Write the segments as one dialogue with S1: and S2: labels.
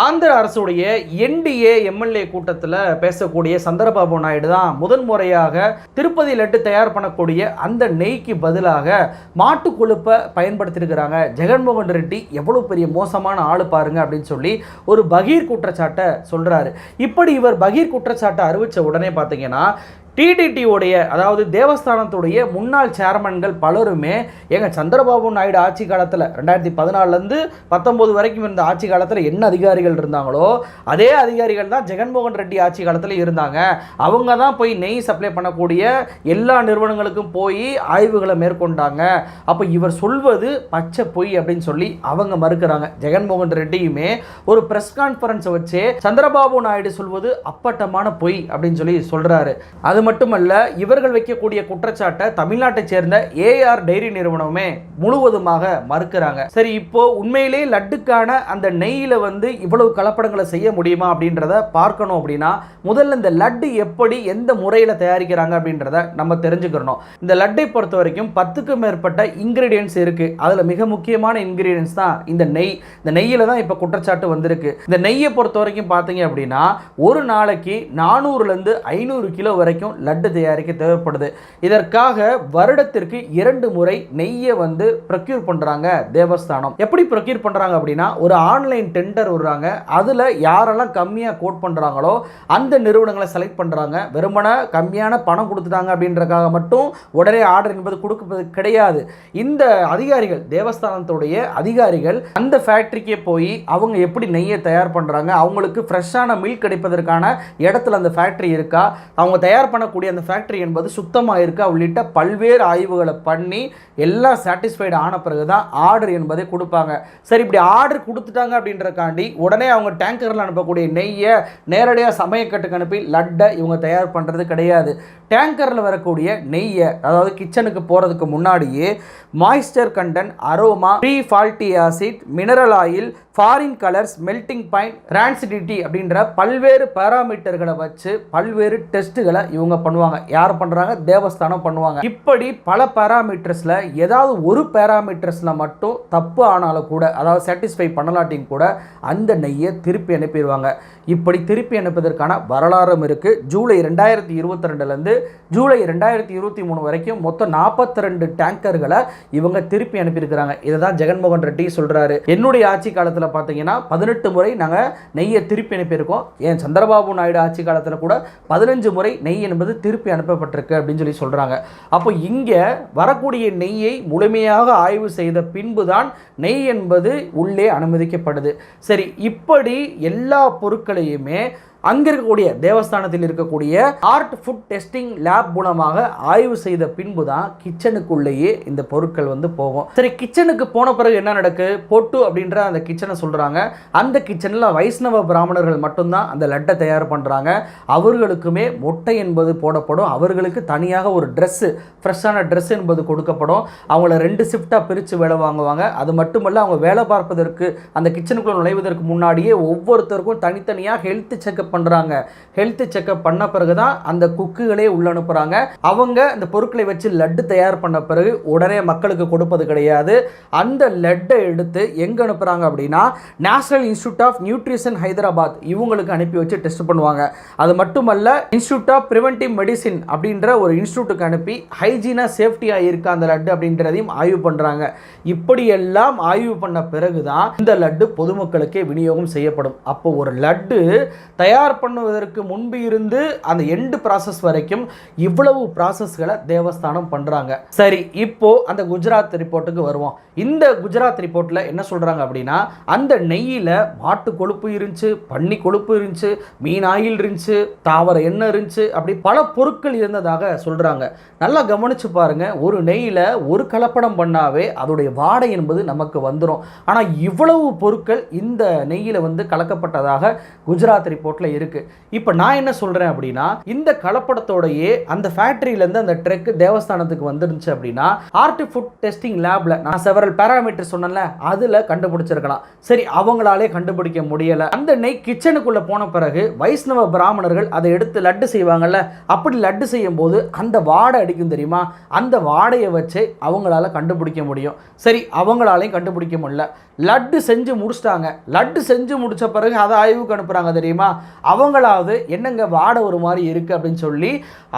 S1: ஆந்திர அரசுடைய NDA MLA கூட்டத்தில் பேசக்கூடிய சந்திரபாபு நாயுடு தான் முதன் முறையாக திருப்பதி லட்டு தயார் பண்ணக்கூடிய அந்த நெய்க்கு பதிலாக மாட்டு கொழுப்பை பயன்படுத்தியிருக்கிறாங்க. ஜெகன்மோகன் ரெட்டி எவ்வளோ பெரிய மோசமான ஆள் பாருங்க அப்படின்னு சொல்லி ஒரு பகீர் குற்றச்சாட்டை சொல்கிறாரு இப்படி இவர் பகீர் குற்றச்சாட்டை அறிவித்த உடனே பார்த்தீங்கன்னா டிடிடியோடைய அதாவது தேவஸ்தானத்துடைய முன்னாள் சேர்மன்கள் பலருமே எங்கள் சந்திரபாபு நாயுடு ஆட்சி காலத்தில் ரெண்டாயிரத்தி பதினாலுலேருந்து பத்தொம்போது வரைக்கும் இருந்த ஆட்சி காலத்தில் என்ன அதிகாரிகள் இருந்தாங்களோ அதே அதிகாரிகள் தான் ஜெகன்மோகன் ரெட்டி ஆட்சி காலத்தில் இருந்தாங்க. அவங்க தான் போய் நெய் சப்ளை பண்ணக்கூடிய எல்லா நிறுவனங்களுக்கும் போய் ஆய்வுகளை மேற்கொண்டாங்க. அப்போ இவர் சொல்வது பச்சை பொய் அப்படின்னு சொல்லி அவங்க மறுக்கிறாங்க. ஜெகன்மோகன் ரெட்டியுமே ஒரு ப்ரெஸ் கான்ஃபரன்ஸை வச்சு சந்திரபாபு நாயுடு சொல்வது அப்பட்டமான பொய் அப்படின்னு சொல்லி சொல்கிறாரு அது மட்டுமல்ல இவர்கள் வைக்கக்கூடிய குற்றச்சாட்டை தமிழ்நாட்டை சேர்ந்த ஏஆர் டைரி நிறுவனமே முழுவதுமாக மறுக்கிறாங்க. சரி இப்போ உண்மையிலே லட்டுக்கான அந்த நெய்யில் வந்து இவ்வளவு கலப்படங்களை செய்ய முடியுமா அப்படின்றத பார்க்கணும் அப்படின்னா முதல்ல இந்த லட்டு எப்படி எந்த முறையில் தயாரிக்கிறாங்க அப்படின்றத நம்ம தெரிஞ்சுக்கிறணும் இந்த லட்டை பொறுத்த வரைக்கும் பத்துக்கும் மேற்பட்ட இன்கிரீடியன்ஸ் இருக்கு. அதில் மிக முக்கியமான இன்கிரீடியன்ஸ் தான் இந்த நெய். இந்த நெய்யில் தான் இப்போ குற்றச்சாட்டு வந்திருக்கு. இந்த நெய்யை பொறுத்த வரைக்கும் பார்த்தீங்க அப்படின்னா ஒரு நாளைக்கு நானூறுலேருந்து ஐநூறு கிலோ வரைக்கும் லட்டு தயாரிக்க தேவைப்படுது. இதற்காக வருடத்திற்கு இரண்டு முறை நெய்யை வந்து ப்ரொக்யூர் பண்ணுறாங்க தேவஸ்தானம். எப்படி ப்ரொக்யூர் பண்ணுறாங்க அப்படின்னா ஒரு ஆன்லைன் டெண்டர் விடுறாங்க. அதில் யாரெல்லாம் கம்மியாக கோட் பண்ணுறாங்களோ அந்த நிறுவனங்களை செலக்ட் பண்ணுறாங்க வெறுமனே கம்மியான பணம் கொடுத்துட்டாங்க அப்படின்றக்காக மட்டும் உடனே ஆர்டர் என்பது கொடுப்பது கிடையாது. இந்த அதிகாரிகள் தேவஸ்தானத்துடைய அதிகாரிகள் அந்த ஃபேக்ட்ரிக்கே போய் அவங்க எப்படி நெய்யை தயார் பண்ணுறாங்க அவங்களுக்கு ஃப்ரெஷ்ஷான மில்க் கிடைப்பதற்கான இடத்துல அந்த ஃபேக்ட்ரி இருக்கா அவங்க தயார் பண்ண பண்ணக்கூடிய அந்த ஃபேக்ட்ரி என்பது சுத்தமாக இருக்கா உள்ளிட்ட பல்வேறு ஆய்வுகளை பண்ணி எல்லாம் சாட்டிஸ்ஃபைடு ஆன பிறகு தான் ஆர்டர் என்பதை கொடுப்பாங்க. சரி இப்படி ஆர்டர் கொடுத்துட்டாங்க அப்படின்றக்காண்டி உடனே அவங்க டேங்கரில் அனுப்பக்கூடிய நெய்யை நேரடியாக சமயக்கட்டுக்கு அனுப்பி லட்டை இவங்க தயார் பண்ணுறது கிடையாது. டேங்கரில் வரக்கூடிய நெய்யை அதாவது கிச்சனுக்கு போகிறதுக்கு முன்னாடியே moisture content aroma free fatty acid mineral oil foreign colours melting point rancidity அப்படின்ற பல்வேறு பேராமீட்டர்களை வச்சு பல்வேறு டெஸ்ட்டுகளை இவங்க பண்ணுவாங்க. யார் பண்ணுறாங்க தேவஸ்தானம் பண்ணுவாங்க. இப்படி பல பேராமீட்டர்ஸில் ஏதாவது ஒரு பேராமீட்டர்ஸில் மட்டும் தப்பு ஆனாலும் கூட அதாவது சாட்டிஸ்ஃபை பண்ணலாட்டியும் கூட அந்த நெய்யை திருப்பி அனுப்பிடுவாங்க. இப்படி திருப்பி அனுப்புவதற்கான வரலாறும் இருக்குது ஜூலை ரெண்டாயிரத்தி இருபத்தி ரெண்டுலேருந்து ஜூலை ரெண்டாயிரத்தி இருபத்தி மூணு வரைக்கும் மொத்தம் நாற்பத்தி ரெண்டு டேங்கர்களை இவங்க திருப்பி அனுப்பியிருக்கிறாங்க. இதை தான் ஜெகன்மோகன் ரெட்டி சொல்கிறாரு என்னுடைய ஆட்சி காலத்தில் பார்த்தீங்கன்னா பதினெட்டு முறை நாங்கள் நெய்யை திருப்பி அனுப்பியிருக்கோம். ஏன் சந்திரபாபு நாயுடு ஆட்சி காலத்தில் கூட பதினஞ்சு முறை நெய் என்பது திருப்பி அனுப்பப்பட்டிருக்கு அப்படின்னு சொல்லி சொல்கிறாங்க அப்போ இங்கே வரக்கூடிய நெய்யை முழுமையாக ஆய்வு செய்த பின்பு தான் நெய் என்பது உள்ளே அனுமதிக்கப்படுது. சரி இப்படி எல்லா பொருட்களையுமே அங்கே இருக்கக்கூடிய தேவஸ்தானத்தில் இருக்கக்கூடிய ஆர்ட் ஃபுட் டெஸ்டிங் லேப் மூலமாக ஆய்வு செய்த பின்பு தான் கிச்சனுக்குள்ளேயே இந்த பொருட்கள் வந்து போகும். சரி கிச்சனுக்கு போன பிறகு என்ன நடக்கு? பொட்டு அப்படின்ற அந்த கிச்சனை சொல்கிறாங்க அந்த கிச்சனில் வைஷ்ணவ பிராமணர்கள் மட்டும்தான் அந்த லட்டை தயார் பண்ணுறாங்க அவர்களுக்குமே மொட்டை என்பது போடப்படும். அவர்களுக்கு தனியாக ஒரு ட்ரெஸ்ஸு ஃப்ரெஷ்ஷான ட்ரெஸ் என்பது கொடுக்கப்படும். அவங்கள ரெண்டு ஷிஃப்டாக பிரித்து வேலை வாங்குவாங்க. அது மட்டுமல்ல அவங்க வேலை பார்ப்பதற்கு அந்த கிச்சனுக்குள்ளே நுழைவதற்கு முன்னாடியே ஒவ்வொருத்தருக்கும் தனித்தனியாக ஹெல்த் செக்அப் பண்ணுறாங்க ஹெல்த் செக்அப் பண்ண பிறகு தான் அந்த குக்குகளே உள்ள அனுப்புகிறாங்க அவங்க இந்த பொருட்களை வச்சு லட்டு தயார் பண்ண பிறகு உடனே மக்களுக்கு கொடுப்பது கிடையாது. அந்த லட்டை எடுத்து எங்கே அனுப்புகிறாங்க அப்படின்னா national institute of nutrition Hyderabad இவங்களுக்கு அனுப்பி வச்சு டெஸ்ட் பண்ணுவாங்க. அது மட்டுமல்ல இன்ஸ்டியூட் ஆஃப் ப்ரிவென்டிவ் மெடிசின் அப்படின்ற ஒரு இன்ஸ்டியூட்டுக்கு அனுப்பி ஹைஜீனாக சேஃப்டியாக இருக்கா அந்த லட்டு அப்படின்றதையும் ஆய்வு பண்ணுறாங்க இப்படியெல்லாம் ஆய்வு பண்ண பிறகு தான் இந்த லட்டு பொதுமக்களுக்கே விநியோகம் செய்யப்படும். அப்போ ஒரு லட்டு தயார் பண்ணுவதற்கு முன்பு இருந்து அந்த எண்டு ப்ராசஸ் வரைக்கும் இவ்வளவு ப்ராசஸ்களை தேவஸ்தானம் பண்ணுறாங்க சரி இப்போ அந்த குஜராத் ரிப்போர்ட்டுக்கு வருவோம். இந்த குஜராத் ரிப்போர்ட்டில் என்ன சொல்கிறாங்க அப்படின்னா அந்த நெய்யில் மாட்டு கொழுப்பு இருந்துச்சு பன்னி கொழுப்பு இருந்துச்சு மீன் ஆயில் இருந்துச்சு தாவர எண்ணெய் இருந்துச்சு அப்படி பல பொருட்கள் இருந்ததாக சொல்கிறாங்க நல்லா கவனிச்சு பாருங்க ஒரு நெய்யில் ஒரு கலப்படம் பண்ணாவே அதோடைய வாடை என்பது நமக்கு வந்துடும் ஆனால் இவ்வளவு பொருட்கள் இந்த நெய்யில் வந்து கலக்கப்பட்டதாக குஜராத் ரிப்போர்ட்டில் ரிப்போர்ட்டில் இருக்குது இப்போ நான் என்ன சொல்கிறேன் அப்படின்னா இந்த கலப்படத்தோடையே அந்த ஃபேக்ட்ரியிலேருந்து அந்த ட்ரெக் தேவஸ்தானத்துக்கு வந்துருந்துச்சு அப்படின்னா ஆர்டி ஃபுட் டெஸ்டிங் லேபில் நான் செவரல் பேராமீட்டர் சொன்னேன்ல அதில் கண்டுபிடிச்சிருக்கலாம். சரி அவங்களாலே கண்டுபிடிக்க முடியலை. அந்த நெய் கிச்சனுக்குள்ளே போன பிறகு வைஷ்ணவ பிராமணர்கள் அதை எடுத்து லட்டு செய்வாங்கல்ல அப்படி லட்டு செய்யும் போது அந்த வாடை அடிக்கும் தெரியுமா? அந்த வாடையை வச்சு அவங்களால கண்டுபிடிக்க முடியும். சரி அவங்களாலையும் கண்டுபிடிக்க முடியல. லட்டு செஞ்சு முடிச்சிட்டாங்க. லட்டு செஞ்சு முடிச்ச பிறகு அதை ஆய்வுக்கு அனுப்புகிறாங்க தெரியுமா? அவங்களாவது என்னங்க வாடை ஒரு மாதிரி இருக்குது அப்படின்னு சொல்லி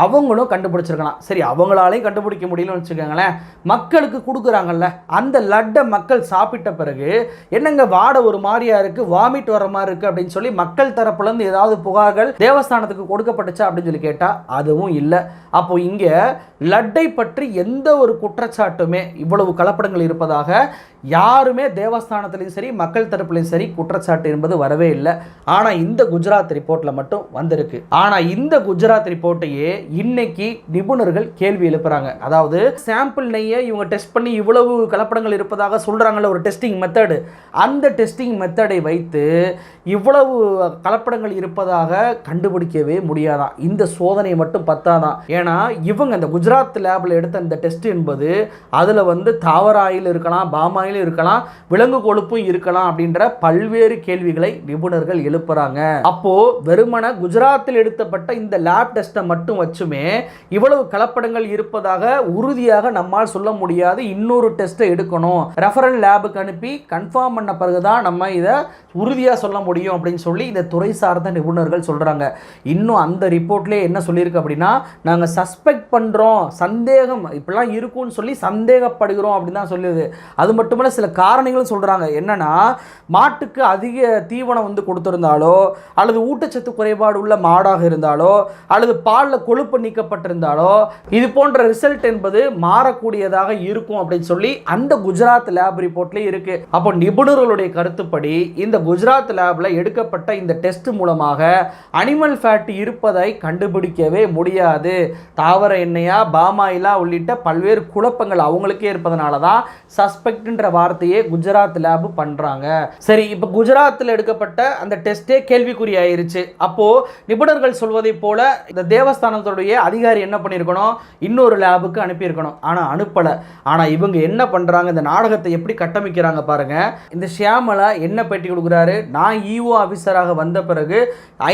S1: அவங்களும் கண்டுபிடிச்சிருக்கலாம். சரி அவங்களாலையும் கண்டுபிடிக்க முடியலன்னு வச்சுக்கோங்களேன். மக்களுக்கு கொடுக்குறாங்கல்ல அந்த லட்டை மக்கள் சாப்பிட்ட பிறகு என்னங்க வாடை ஒரு மாதிரியா இருக்குது வாமிட் வர மாதிரி இருக்குது அப்படின்னு சொல்லி மக்கள் தரப்புலேருந்து ஏதாவது புகார்கள் தேவஸ்தானத்துக்கு கொடுக்கப்பட்டுச்சா அப்படின்னு சொல்லி கேட்டால் அதுவும் இல்லை. அப்போ இங்கே லட்டை பற்றி எந்த ஒரு குற்றச்சாட்டுமே இவ்வளவு கலப்படங்கள் இருப்பதாக யாருமே தேவஸ்தானத்துலேயும் சரி மக்கள் தரப்புலையும் சரி குற்றச்சாட்டு என்பது வரவே இல்லை. ஆனால் இந்த குஜராத் ரிப்போர்ட்டில் மட்டும் வந்திருக்கு. ஆனால் இந்த குஜராத் ரிப்போர்ட்டையே இன்னைக்கு நிபுணர்கள் கேள்வி எழுப்புறாங்க. அதாவது சாம்பிள் நெய்யை இவங்க டெஸ்ட் பண்ணி இவ்வளவு கலப்படங்கள் இருப்பதாக சொல்கிறாங்கல்ல ஒரு டெஸ்டிங் மெத்தடு அந்த டெஸ்டிங் மெத்தடை வைத்து இவ்வளவு கலப்படங்கள் இருப்பதாக கண்டுபிடிக்கவே முடியாதான் இந்த சோதனை மட்டும் பத்தாதான் ஏன்னா இவங்க இந்த குஜராத் லேபில் எடுத்த இந்த டெஸ்ட் என்பது அதில் வந்து தாவர ஆயில் இருக்கலாம் பாமாயில் இருக்கலாம் விலங்கு கொழுப்பும் இருக்கலாம் அப்படின்ற பல்வேறு கேள்விகளை நிபுணர்கள் எழுப்புறாங்க. அப்போ வெறுமன குஜராத்தில் எடுத்தப்பட்ட இந்த லேப் டெஸ்ட்டை மட்டும் வச்சுமே இவ்வளவு கலப்படங்கள் இருப்பதாக உறுதியாக நம்மால் சொல்ல முடியாது. இன்னொரு டெஸ்ட்டை எடுக்கணும். ரெஃபரல் லேபுக்கு அனுப்பி கன்ஃபார்ம் பண்ண பிறகு தான் நம்ம இதை உறுதியாக சொல்ல முடியும் அப்படின்னு சொல்லி இந்த துறை சார்ந்த நிபுணர்கள் சொல்கிறாங்க இன்னும் அந்த ரிப்போர்ட்லேயே என்ன சொல்லியிருக்கு அப்படின்னா நாங்கள் சஸ்பெக்ட் பண்ணுறோம் சந்தேகம் இப்படிலாம் இருக்கும்னு சொல்லி சந்தேகப்படுகிறோம் அப்படின்னு தான் சொல்லுது. அது மட்டுமல்ல சில காரணங்களும் சொல்கிறாங்க என்னென்னா மாட்டுக்கு அதிக தீவனம் வந்து கொடுத்துருந்தாலோ அல்லது ஊட்டச்சத்து குறைபாடு உள்ள மாடாக இருந்தாலோ அல்லது பாலில் கொழுப்பு நீக்கப்பட்டிருந்தாலோ இது போன்ற ரிசல்ட் என்பது மாறக்கூடியதாக இருக்கும் அப்படின்னு சொல்லி அந்த குஜராத் லேப் ரிப்போர்ட்லேயும் இருக்கு. அப்போ நிபுணர்களுடைய கருத்துப்படி இந்த குஜராத் லேபில் எடுக்கப்பட்ட இந்த டெஸ்ட் மூலமாக அனிமல் ஃபேட் இருப்பதை கண்டுபிடிக்கவே முடியாது. தாவர எண்ணெயா பாமாயிலா உள்ளிட்ட பல்வேறு குழப்பங்கள் அவங்களுக்கே இருப்பதனால தான் சஸ்பெக்ட்ன்ற வார்த்தையே குஜராத் லேப் பண்ணுறாங்க சரி இப்போ குஜராத்தில் எடுக்கப்பட்ட அந்த டெஸ்ட்டே கேள்விக்குறியாயிருக்கு. ஆயிருச்சு அப்போது நிபுணர்கள் சொல்வதை போல இந்த தேவஸ்தானத்துடைய அதிகாரி என்ன பண்ணியிருக்கணும் இன்னொரு லேபுக்கு அனுப்பியிருக்கணும். ஆனால் அனுப்பலை. ஆனால் இவங்க என்ன பண்ணுறாங்க இந்த நாடகத்தை எப்படி கட்டமைக்கிறாங்க பாருங்கள் இந்த ஷியாமலா என்ன பேட்டி கொடுக்குறாரு? நான் இஓ ஆஃபீஸராக வந்த பிறகு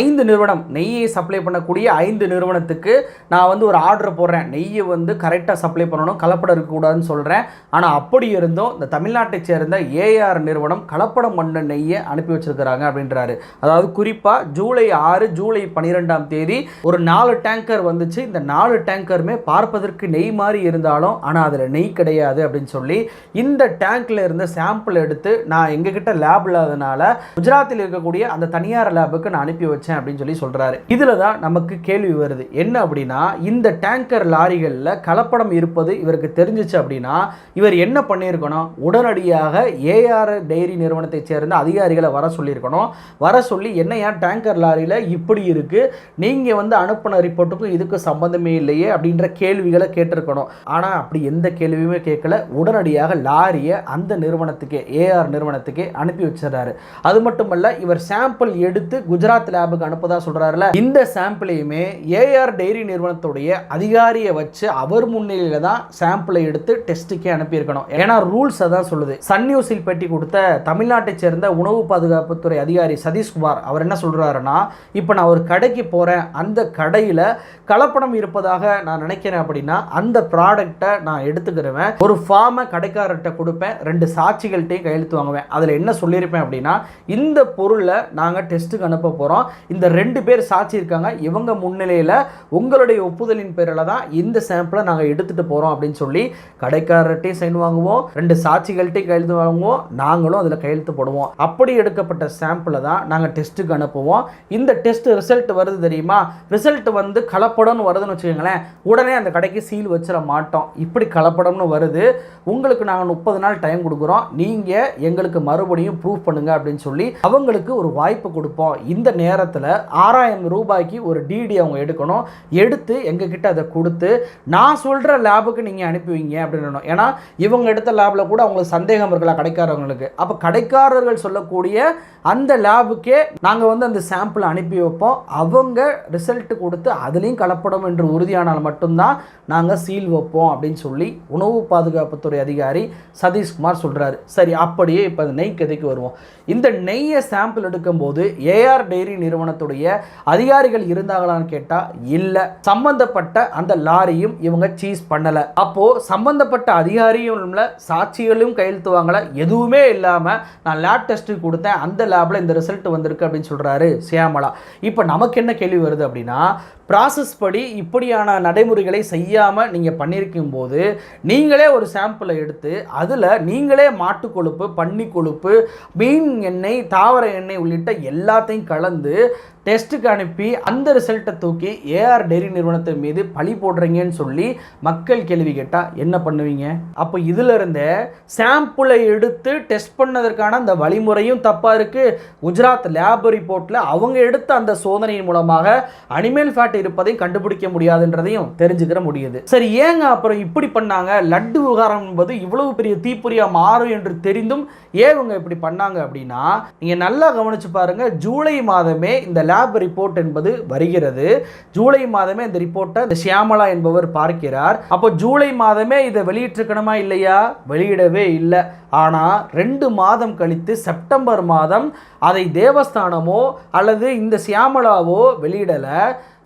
S1: ஐந்து நிறுவனம் நெய்யை சப்ளை பண்ணக்கூடிய ஐந்து நிறுவனத்துக்கு நான் வந்து ஒரு ஆர்டர் போடுறேன். நெய்யை வந்து கரெக்டாக சப்ளை பண்ணணும். கலப்படம் இருக்கக்கூடாதுன்னு சொல்கிறேன் ஆனால் அப்படி இருந்தும் இந்த தமிழ்நாட்டை சேர்ந்த ஏஆர் நிறுவனம் கலப்படம் பண்ண நெய்யை அனுப்பி வச்சிருக்கிறாங்க அப்படின்றாரு. அதாவது குறிப்பாக ஜூலை ஆறு ஜூலை பன்னிரெண்டாம் தேதி ஒரு நாலு டேங்கர் வந்துச்சு. இந்த நாலு டேங்கருமே பார்ப்பதற்கு நெய் மாதிரி இருந்தாலும் ஆனால் அதில் நெய் கிடையாது அப்படின்னு சொல்லி இந்த டேங்க்ல இருந்த சாம்பிள் எடுத்து நான் எங்ககிட்ட லேப் இல்லாதனால குஜராத்தில் இருக்கக்கூடிய அந்த தனியார் லேபுக்கு நான் அனுப்பி வச்சேன் அப்படின்னு சொல்லி சொல்றாரு. இதில் தான் நமக்கு கேள்வி வருது. என்ன அப்படின்னா இந்த டேங்கர் லாரிகளில் கலப்படம் இருப்பது இவருக்கு தெரிஞ்சிச்சு அப்படின்னா இவர் என்ன பண்ணியிருக்கணும்? உடனடியாக ஏஆர் டெய்ரி நிறுவனத்தை சேர்ந்த அதிகாரிகளை வர சொல்லியிருக்கணும். வர சொல்லி என்ன ஏன் டேங்கர் லாரியில் இப்படி இருக்குது நீங்கள் வந்து அனுப்பின ரிப்போர்ட்டுக்கும் இதுக்கு சம்மந்தமே இல்லையே அப்படின்ற கேள்விகளை கேட்டிருக்கணும். ஆனால் அப்படி எந்த கேள்வியுமே கேட்கல. உடனடியாக லாரியை அந்த நிறுவனத்துக்கே ஏஆர் நிறுவனத்துக்கே அனுப்பி வச்சிடறாரு. அது மட்டுமல்ல இவர் சாம்பிள் எடுத்து குஜராத் லேபுக்கு அனுப்பதா சொல்கிறாருல இந்த சாம்பிளையுமே ஏஆர் டெய்ரி நிறுவனத்துடைய அதிகாரியை வச்சு அவர் முன்னிலையில் தான் சாம்பிளை எடுத்து டெஸ்ட்டுக்கே அனுப்பியிருக்கணும். ஏன்னா ரூல்ஸ் அதான் சொல்லுது. சன் நியூஸில் பேட்டி கொடுத்த தமிழ்நாட்டை சேர்ந்த உணவு பாதுகாப்புத்துறை அதிகாரி சதீஷ்குமார் அவர் என்ன சொல்றாருன்னா இப்போ நான் ஒரு கடைக்கு போகிறேன் அந்த கடையில் கலப்படம் இருப்பதாக நான் நினைக்கிறேன் அப்படின்னா அந்த ப்ராடக்டை நான் எடுத்துக்கிடுவேன் ஒரு ஃபார்மை கடைக்காரர்கிட்ட கொடுப்பேன். ரெண்டு சாட்சிகள்கிட்டையும் கையெழுத்து வாங்குவேன். அதில் என்ன சொல்லியிருப்பேன் அப்படின்னா இந்த பொருளை நாங்கள் டெஸ்ட்டுக்கு அனுப்ப போகிறோம் இந்த ரெண்டு பேர் சாட்சி இருக்காங்க. இவங்க முன்னிலையில் உங்களுடைய ஒப்புதலின் பேரில் தான் இந்த சாம்பிளை நாங்கள் எடுத்துகிட்டு போகிறோம் அப்படின்னு சொல்லி கடைக்காரர்கிட்டையும் சைன் வாங்குவோம். ரெண்டு சாட்சிகள்கிட்டையும் கையெழுத்து வாங்குவோம். நாங்களும் அதில் கையெழுத்து போடுவோம். அப்படி எடுக்கப்பட்ட சாம்பிளை தான் நாங்கள் டெஸ்ட்டுக்கு அனுப்புவோம். இந்த டெஸ்ட் ரிசல்ட் வருது தெரியுமா? ரிசல்ட் வந்து கலப்படம்னு வருதுன்னு வச்சுக்கோங்களேன். உடனே அந்த கடைக்கு சீல் வச்சிட மாட்டோம். இப்படி கலப்படம்னு வருது. உங்களுக்கு நாங்கள் முப்பது நாள் டைம் கொடுக்குறோம். நீங்கள் எங்களுக்கு மறுபடியும் ப்ரூவ் பண்ணுங்க அப்படின்னு சொல்லி அவங்களுக்கு ஒரு வாய்ப்பு கொடுப்போம். இந்த நேரத்தில் ஆறாயிரம் ரூபாய்க்கு ஒரு டிடி அவங்க எடுக்கணும். எடுத்து எங்ககிட்ட அதை கொடுத்து நான் சொல்கிற லேபுக்கு நீங்கள் அனுப்புவீங்க அப்படின்னு ஏன்னா இவங்க எடுத்த லேபில் கூட அவங்களுக்கு சந்தேகம் இருக்கலாம் கடைக்காரவங்களுக்கு. அப்போ கடைக்காரர்கள் சொல்லக்கூடிய அந்த லேபுக்கே நாங்கள் வந்து அந்த சாம்பிள் அனுப்பி வைப்போம். அவங்க ரிசல்ட்டு கொடுத்து அதுலேயும் கலப்படம் என்று உறுதியானால் மட்டும்தான் நாங்கள் சீல் வைப்போம் அப்படின்னு சொல்லி உணவு பாதுகாப்புத்துறை அதிகாரி சதீஷ்குமார் சொல்கிறாரு சரி அப்படியே இப்போ நெய் கதைக்கு வருவோம். இந்த நெய்யை சாம்பிள் எடுக்கும்போது ஏஆர் டெய்ரி நிறுவனத்துடைய அதிகாரிகள் இருந்தாங்களான்னு கேட்டால் இல்லை. சம்பந்தப்பட்ட அந்த லாரியும் இவங்க சீஸ் பண்ணலை. அப்போது சம்பந்தப்பட்ட அதிகாரியும் இல்லை சாட்சிகளும் கையெழுத்துவாங்கல்ல எதுவுமே இல்லாமல் நான் லேப் டெஸ்ட்டு கொடுத்தேன். அந்த லேபில் இந்த ரிசல்ட் வந்திருக்கு அப்படின்னு சொல்கிறாரு சியாமலா. இப்போ நமக்கு என்ன கேள்வி வருது அப்படின்னா ப்ராசஸ் படி இப்படியான நடைமுறைகளை செய்யாமல் நீங்கள் பண்ணியிருக்கும் போது நீங்களே ஒரு சாம்பிளை எடுத்து அதில் நீங்களே மாட்டு கொழுப்பு பன்னி கொழுப்பு மீன் எண்ணெய் தாவர எண்ணெய் உள்ளிட்ட எல்லாத்தையும் கலந்து டெஸ்ட்டுக்கு அனுப்பி அந்த ரிசல்ட்டை தூக்கி ஏஆர் டெய்ரி நிறுவனத்தின் மீது பழி போடுறீங்கன்னு சொல்லி மக்கள் கேள்வி கேட்டால் என்ன பண்ணுவீங்க? அப்போ இதிலிருந்து சாம்பிளை எடுத்து டெஸ்ட் பண்ணதற்கான அந்த வழிமுறையும் தப்பாக இருக்குது குஜராத் லேப் ரிப்போர்ட்டில் அவங்க எடுத்த அந்த சோதனையின் மூலமாக அனிமல் ஃபேட் இருப்பதையும் கண்டுபிடிக்க முடியாதுன்றதையும் தெரிஞ்சுக்கிற முடியுது. சரி ஏங்க அப்புறம் இப்படி பண்ணாங்க? லட்டு விவகாரம் என்பது இவ்வளவு பெரிய தீப்புரியாக மாறும் என்று தெரிந்தும் ஏன் இவங்க இப்படி பண்ணாங்க அப்படின்னா நீங்கள் நல்லா கவனிச்சு பாருங்க ஜூலை மாதமே இந்த லேப் ரிப்போர்ட் என்பது வருகிறது. ஜூலை மாதமே இந்த ரிப்போர்ட்டை இந்த ஷியாமலா என்பவர் பார்க்கிறார். அப்போ ஜூலை மாதமே இதை வெளியிட்டிருக்கணுமா இல்லையா? வெளியிடவே இல்லை. ஆனால் ரெண்டு மாதம் கழித்து செப்டம்பர் மாதம் அதை தேவஸ்தானமோ அல்லது இந்த சியாமலாவோ வெளியிடலை.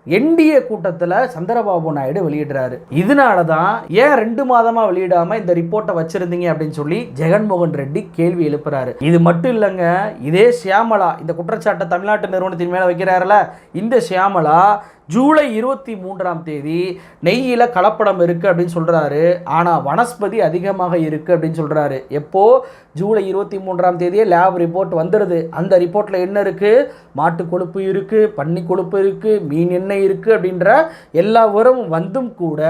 S1: என்டிஏ கூட்டத்தில் சந்திரபாபு நாயுடு வெளியிடுறாரு. இதனால தான் ஏன் ரெண்டு மாதமா வெளியிடாம இந்த ரிப்போர்ட்டை வச்சிருந்தீங்க அப்படின்னு சொல்லி ஜெகன்மோகன் ரெட்டி கேள்வி எழுப்புறாரு. இது மட்டும் இல்லைங்க இதே சியாமலா இந்த குற்றச்சாட்டை தமிழ்நாட்டு நிறுவனத்தின் மேலே வைக்கிறாருல இந்த சியாமலா ஜூலை இருபத்தி மூன்றாம் தேதி நெய்யில் கலப்படம் இருக்குது அப்படின்னு சொல்கிறாரு ஆனால் வனஸ்பதி அதிகமாக இருக்குது அப்படின்னு சொல்கிறாரு எப்போது ஜூலை இருபத்தி மூன்றாம் தேதியே லேப் ரிப்போர்ட் வந்துடுது அந்த ரிப்போர்ட்டில் என்ன இருக்குது மாட்டு கொழுப்பு இருக்குது பன்னி கொழுப்பு இருக்குது மீன் எண்ணெய் இருக்குது அப்படின்ற எல்லா உரமும் வந்தும் கூட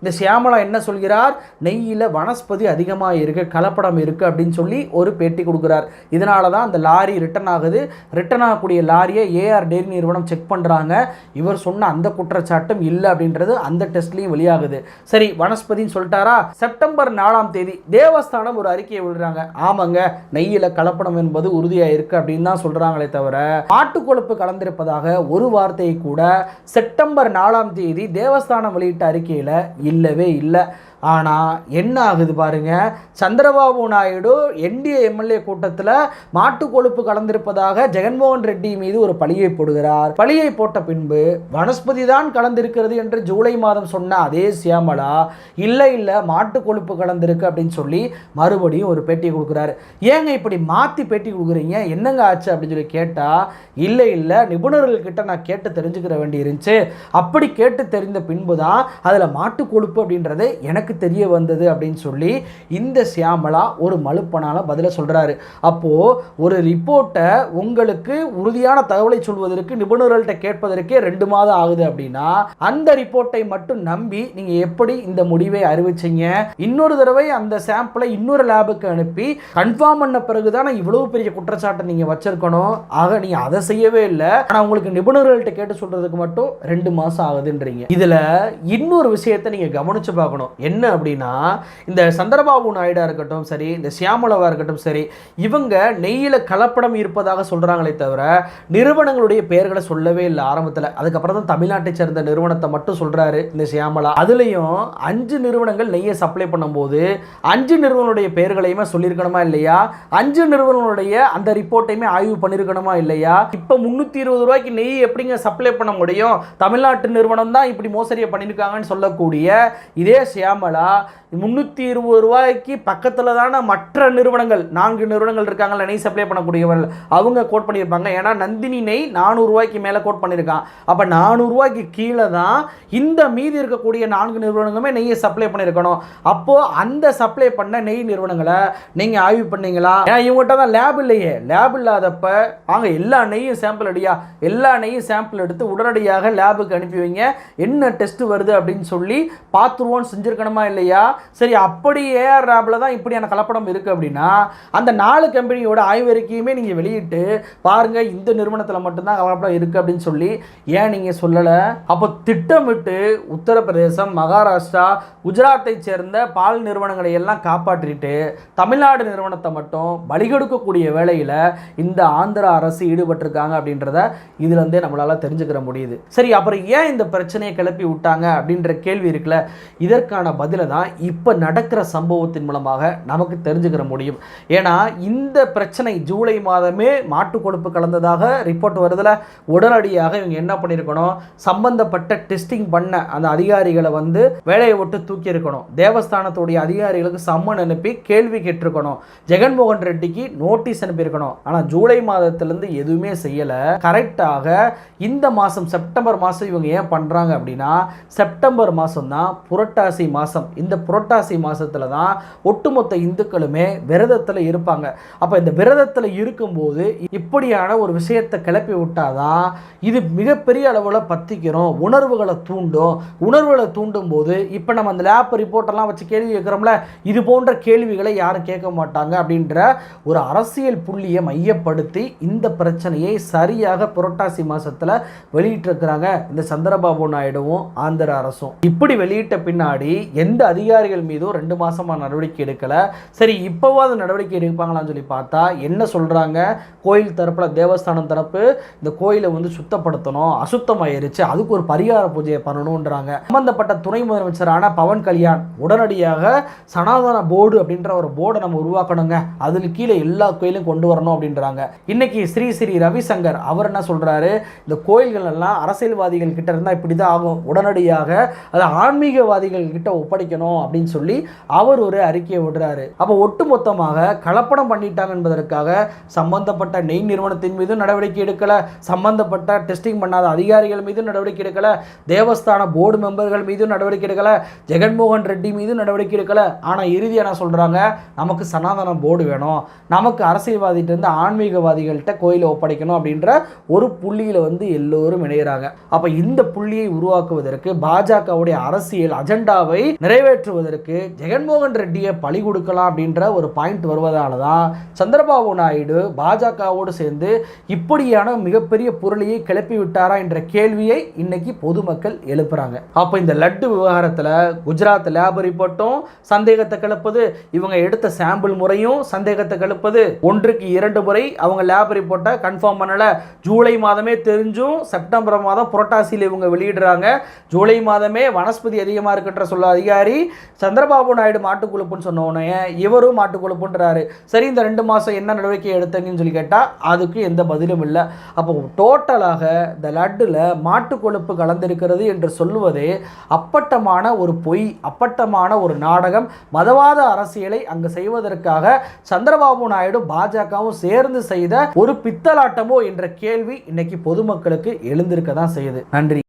S1: இந்த சியாமலா என்ன சொல்கிறார்? நெய்யில் வனஸ்பதி அதிகமாக இருக்குது கலப்படம் இருக்குது அப்படின்னு சொல்லி ஒரு பேட்டி கொடுக்குறார். இதனால தான் அந்த லாரி ரிட்டர்ன் ஆகுது. ரிட்டர்ன் ஆகக்கூடிய லாரியை ஏஆர் டெய்ரி நிறுவனம் செக் பண்ணுறாங்க இவர் சொன்ன அந்த குற்றச்சாட்டும் இல்லை அப்படின்றது அந்த டெஸ்ட்லையும் வெளியாகுது. சரி வனஸ்பதின்னு சொல்லிட்டாரா? செப்டம்பர் நாலாம் தேதி தேவஸ்தானம் ஒரு அறிக்கையை விடுறாங்க. ஆமாங்க நெய்யில் கலப்படம் என்பது உறுதியாக இருக்கு அப்படின்னு தான் சொல்கிறாங்களே தவிர ஆட்டுக்கொழுப்பு கொழுப்பு கலந்திருப்பதாக ஒரு வார்த்தையை கூட செப்டம்பர் நாலாம் தேதி தேவஸ்தானம் வெளியிட்ட அறிக்கையில் இல்லவே இல்லை. ஆனால் என்ன ஆகுது பாருங்க? சந்திரபாபு நாயுடு என்டிஏ எம்எல்ஏ கூட்டத்தில் மாட்டு கொழுப்பு கலந்திருப்பதாக ஜெகன்மோகன் ரெட்டி மீது ஒரு பழியை போடுகிறார். பழியை போட்ட பின்பு வனஸ்பதி தான் கலந்திருக்கிறது என்று ஜூலை மாதம் சொன்ன அதே சியாமலா இல்லை இல்லை மாட்டு கொழுப்பு கலந்திருக்கு அப்படின்னு சொல்லி மறுபடியும் ஒரு பேட்டி கொடுக்குறாரு. ஏங்க இப்படி மாற்றி பேட்டி கொடுக்குறீங்க? என்னங்க ஆச்சு அப்படின்னு சொல்லி கேட்டால் இல்லை இல்லை நிபுணர்கள்கிட்ட நான் கேட்டு தெரிஞ்சுக்கிற வேண்டி இருந்துச்சு. அப்படி கேட்டு தெரிந்த பின்பு தான் அதில் மாட்டு கொழுப்பு அப்படின்றது எனக்கு தெரிய வந்தது அப்படின்னு சொல்லி இந்த சியாமலா ஒரு மலுப்பனால பதில சொல்கிறாரு அப்போது ஒரு ரிப்போர்ட்டை உங்களுக்கு உறுதியான தகவலை சொல்வதற்கு நிபுணர்கள்ட்ட கேட்பதற்கே ரெண்டு மாதம் ஆகுது அப்படின்னா அந்த ரிப்போர்ட்டை மட்டும் நம்பி நீங்கள் எப்படி இந்த முடிவை அறிவிச்சீங்க? இன்னொரு தடவை அந்த சாம்பிளை இன்னொரு லேபுக்கு அனுப்பி கன்ஃபார்ம் பண்ண பிறகு தான் இவ்வளவு பெரிய குற்றச்சாட்டை நீங்கள் வச்சிருக்கணும்? ஆக நீங்கள் அதை செய்யவே இல்லை. ஆனால் உங்களுக்கு நிபுணர்கள்ட்ட கேட்டு சொல்கிறதுக்கு மட்டும் ரெண்டு மாதம் ஆகுதுன்றீங்க. இதில் இன்னொரு விஷயத்தை நீங்கள் கவனித்து பார்க்கணும். என்ன அப்படின்னா இந்த சந்திரபாபு நாயுடா இருக்கட்டும் சரி இந்த சியாமலவா இருக்கட்டும் சரி இவங்க நெய்யில் கலப்படம் இருப்பதாக சொல்கிறாங்களே தவிர நிறுவனங்களுடைய பெயர்களை சொல்லவே இல்லை ஆரம்பத்தில். அதுக்கப்புறம் தான் தமிழ்நாட்டை சேர்ந்த நிறுவனத்தை மட்டும் சொல்கிறாரு இந்த சியாமலா அதுலேயும் அஞ்சு நிறுவனங்கள் நெய்யை சப்ளை பண்ணும்போது அஞ்சு நிறுவனங்களுடைய பெயர்களையுமே சொல்லியிருக்கணுமா இல்லையா? அஞ்சு நிறுவனங்களுடைய அந்த ரிப்போர்ட்டையுமே ஆய்வு பண்ணியிருக்கணுமா இல்லையா? இப்போ முந்நூற்றி இருபது ரூபாய்க்கு நெய் எப்படிங்க சப்ளை பண்ண முடியும்? தமிழ்நாட்டு நிறுவனம் தான் இப்படி மோசடியை பண்ணியிருக்காங்கன்னு சொல்லக்கூடிய இதே சியாமலா நாளாக முந்நூற்றி இருபது ரூபாய்க்கு பக்கத்தில் தானே மற்ற நிறுவனங்கள் நான்கு நிறுவனங்கள் இருக்காங்கல்ல நெய் சப்ளை பண்ணக்கூடியவர்கள் அவங்க கோட் பண்ணியிருப்பாங்க. ஏன்னா நந்தினி நெய் நானூறுரூவாய்க்கு மேலே கோட் பண்ணியிருக்கான். அப்போ நானூறுரூவாய்க்கு கீழே தான் இந்த மீதி இருக்கக்கூடிய நான்கு நிறுவனங்களுமே நெய்யை சப்ளை பண்ணியிருக்கணும். அப்போது அந்த சப்ளை பண்ண நெய் நிறுவனங்களை நீங்கள் ஆய்வு பண்ணீங்களா? ஏன்னா இவங்ககிட்ட தான் லேப் இல்லையே. லேப் இல்லாதப்ப வாங்க எல்லா நெய்யும் சாம்பிள் அடியா? எல்லா நெய்யும் சாம்பிள் எடுத்து உடனடியாக லேபுக்கு அனுப்பி வைங்க. என்ன டெஸ்ட் வருது அப்படின்னு சொல்லி பார்த்துருவோன்னு செஞ்சுருக்கணுமா இல்லையா? சரி அப்படி ஏஆர் ராபில் தான் இப்படியான கலப்படம் இருக்குது அப்படின்னா அந்த நாலு கம்பெனியோட ஆய்வறிக்கையுமே நீங்கள் வெளியிட்டு பாருங்கள் இந்த நிறுவனத்தில் மட்டும்தான் கலப்படம் இருக்குது அப்படின்னு சொல்லி ஏன் நீங்கள் சொல்லலை? அப்போ திட்டமிட்டு உத்தரப்பிரதேசம் மகாராஷ்டிரா குஜராத்தை சேர்ந்த பால் நிறுவனங்களை எல்லாம் காப்பாற்றிட்டு தமிழ்நாடு நிறுவனத்தை மட்டும் பலிகொடுக்கக்கூடிய வேலையில் இந்த ஆந்திரா அரசு ஈடுபட்டிருக்காங்க அப்படின்றத இதுலேருந்தே நம்மளால் தெரிஞ்சுக்கிற முடியுது. சரி அப்புறம் ஏன் இந்த பிரச்சனையை கிளப்பி விட்டாங்க அப்படின்ற கேள்வி இருக்குல்ல? இதற்கான பதிலை தான் இப்போ நடக்கிற சம்பவத்தின் மூலமாக நமக்கு தெரிஞ்சுக்கிற முடியும். ஏன்னா இந்த பிரச்சனை ஜூலை மாதமே மாட்டு கொழுப்பு கலந்ததாக ரிப்போர்ட் வருதில். உடனடியாக இவங்க என்ன பண்ணியிருக்கணும் சம்பந்தப்பட்ட டெஸ்டிங் பண்ண அந்த அதிகாரிகளை வந்து வேலையை விட்டு தூக்கி இருக்கணும் தேவஸ்தானத்துடைய அதிகாரிகளுக்கு சம்மன் அனுப்பி கேள்வி கேட்டிருக்கணும். ஜெகன்மோகன் ரெட்டிக்கு நோட்டீஸ் அனுப்பியிருக்கணும். ஆனால் ஜூலை மாதத்திலேருந்து எதுவுமே செய்யலை. கரெக்டாக இந்த மாதம் செப்டம்பர் மாதம் இவங்க ஏன் பண்ணுறாங்க அப்படின்னா செப்டம்பர் மாதம் தான் புரட்டாசி மாதம் இந்த புரட்டாசி புரட்டாசி மாதத்தில் தான் ஒட்டுமொத்த இந்துக்களுமே விரதத்தில் இருப்பாங்க. அப்போ இந்த விரதத்தில் இருக்கும்போது இப்படியான ஒரு விஷயத்தை கிளப்பி விட்டாதான் இது மிகப்பெரிய அளவில் பத்திக்கிறோம் உணர்வுகளை தூண்டும். உணர்வுகளை தூண்டும் போது இப்போ நம்ம அந்த லேப் ரிப்போர்ட்டெல்லாம் வச்சு கேள்வி கேட்குறோம்ல இது போன்ற கேள்விகளை யாரும் கேட்க மாட்டாங்க அப்படின்ற ஒரு அரசியல் புள்ளியை மையப்படுத்தி இந்த பிரச்சனையை சரியாக புரட்டாசி மாதத்தில் வெளியிட்டிருக்கிறாங்க இந்த சந்திரபாபு நாயுடுவும் ஆந்திர அரசும். இப்படி வெளியிட்ட பின்னாடி எந்த அதிகாரிகள் மீதும் ரெண்டு மாதமாக நடவடிக்கை எடுக்கலை. சரி இப்போவாது நடவடிக்கை எடுப்பாங்களான்னு சொல்லி பார்த்தா என்ன சொல்றாங்க? கோயில் தரப்புல தேவஸ்தானம் தரப்பு இந்த கோயிலை வந்து சுத்தப்படுத்தணும் அசுத்தமாயிருச்சு அதுக்கு ஒரு பரிகார பூஜையை பண்ணணுன்றாங்க சம்பந்தப்பட்ட துணை முதலமைச்சரான பவன் கல்யாண் உடனடியாக சனாதன போர்டு அப்படின்ற ஒரு போர்டை நம்ம உருவாக்கணுங்க. அதில் கீழே எல்லா கோயிலும் கொண்டு வரணும் அப்படின்றாங்க. இன்னைக்கு ஸ்ரீ ஸ்ரீ ரவிசங்கர் அவர் என்ன சொல்றாரு? இந்த கோயில்கள் எல்லாம் அரசியல்வாதிகள் கிட்ட இருந்தால் இப்படி தான் ஆகும். உடனடியாக அதை ஆன்மீகவாதிகள் கிட்ட ஒப்படைக்கணும் அப்படின்னு சொல்லி அவர் ஒரு அறிக்கையை விடுறாரு. அப்போ ஒட்டுமொத்தமாக கலப்படம் பண்ணிட்டாங்க என்பதற்காக சம்பந்தப்பட்ட நெய் நிறுவனத்தின் மீதும் நடவடிக்கை எடுக்கலை. சம்பந்தப்பட்ட டெஸ்டிங் பண்ணாத அதிகாரிகள் மீதும் நடவடிக்கை எடுக்கலை. தேவஸ்தான போர்டு மெம்பர்கள் மீதும் நடவடிக்கை எடுக்கலை. ஜெகன்மோகன் ரெட்டி மீதும் நடவடிக்கை எடுக்கலை. ஆனால் இறுதியாக என்ன சொல்கிறாங்க நமக்கு சனாதன போர்டு வேணும். நமக்கு அரசியல்வாதிகிட்ட இருந்து ஆன்மீகவாதிகள்கிட்ட கோயிலை ஒப்படைக்கணும் அப்படின்ற ஒரு புள்ளியில் வந்து எல்லோரும் இணைகிறாங்க அப்போ இந்த புள்ளியை உருவாக்குவதற்கு பாஜகவுடைய அரசியல் அஜெண்டாவை நிறைவேற்றுவதற்கு ஜெகன்மோகன் ரெட்டியை பழி கொடுக்கலாம் அப்படின்ற ஒரு பாயிண்ட் வருவதால தான் சந்திரபாபு நாயுடு பாஜகவோடு சேர்ந்து இப்படியான மிகப்பெரிய பொருளையை கிளப்பி விட்டாரா என்ற கேள்வியை இன்னைக்கு பொதுமக்கள் எழுப்புறாங்க. அப்போ இந்த லட்டு விவகாரத்தில் குஜராத் லேப் ரிப்போர்ட்டும் சந்தேகத்தை கிளப்புது. இவங்க எடுத்த சாம்பிள் முறையும் சந்தேகத்தை கிளப்புது. ஒன்றுக்கு இரண்டு முறை அவங்க லேப் ரிப்போர்ட்டை கன்ஃபார்ம் பண்ணலை. ஜூலை மாதமே தெரிஞ்சும் செப்டம்பர் மாதம் புரட்டாசியில் இவங்க வெளியிடுறாங்க. ஜூலை மாதமே வனஸ்பதி அதிகமாக இருக்குன்ற சொல்ல அதிகாரி சந்திரபாபு நாயுடு மாட்டுக்குழுப்புன்னு சொன்ன இவரும் மாட்டுக்குழுப்புன்றாரு. சரி இந்த ரெண்டு மாதம் என்ன நடவடிக்கை எடுத்தீங்கன்னு சொல்லி கேட்டால் அதுக்கு எந்த பதிலும் இல்லை. அப்போ டோட்டலாக இந்த லட்டில் மாட்டுக்கொழுப்பு கலந்திருக்கிறது என்று சொல்லுவதே அப்பட்டமான ஒரு பொய் அப்பட்டமான ஒரு நாடகம். மதவாத அரசியலை அங்கு செய்வதற்காக சந்திரபாபு நாயுடு பாஜகவும் சேர்ந்து செய்த ஒரு பித்தலாட்டமோ என்ற கேள்வி இன்னைக்கு பொதுமக்களுக்கு எழுந்திருக்க தான் செய்யுது. நன்றி.